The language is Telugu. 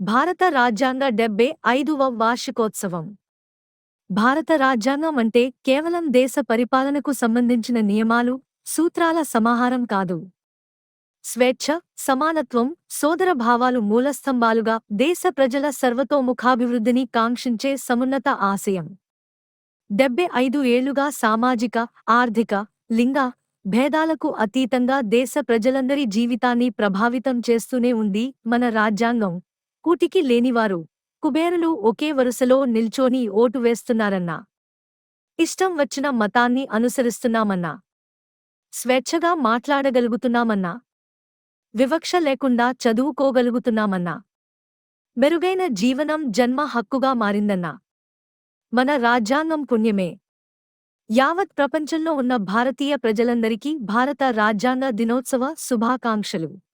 భారత రాజ్యాంగ డెబ్బై ఐదవ వార్షికోత్సవం. భారత రాజ్యాంగం అంటే కేవలం దేశ పరిపాలనకు సంబంధించిన నియమాలు సూత్రాల సమాహారం కాదు. స్వేచ్ఛ సమానత్వం సోదర భావాలు మూలస్తంభాలుగా దేశ ప్రజల సర్వతోముఖాభివృద్ధిని కాంక్షించే సమున్నత ఆశయం. డెబ్బై ఐదు ఏళ్ళుగా సామాజిక ఆర్థిక లింగ భేదాలకు అతీతంగా దేశ ప్రజలందరి జీవితాన్ని ప్రభావితం చేస్తూనే ఉంది మన రాజ్యాంగం. కూటికి లేనివారు. కుబేరులు ఒకే వరుసలో నిల్చోని ఓటు వేస్తున్నారన్నా. ఇష్టం వచ్చిన మతాన్ని అనుసరిస్తున్నామన్నా. స్వేచ్ఛగా మాట్లాడగలుగుతున్నామన్నా. వివక్ష లేకుండా చదువుకోగలుగుతున్నామన్నా. మెరుగైన జీవనం జన్మ హక్కుగా మారిందన్నా. మన రాజ్యాంగం పుణ్యమే. యావత్ ప్రపంచంలో ఉన్న భారతీయ ప్రజలందరికీ భారత రాజ్యాంగ దినోత్సవ శుభాకాంక్షలు.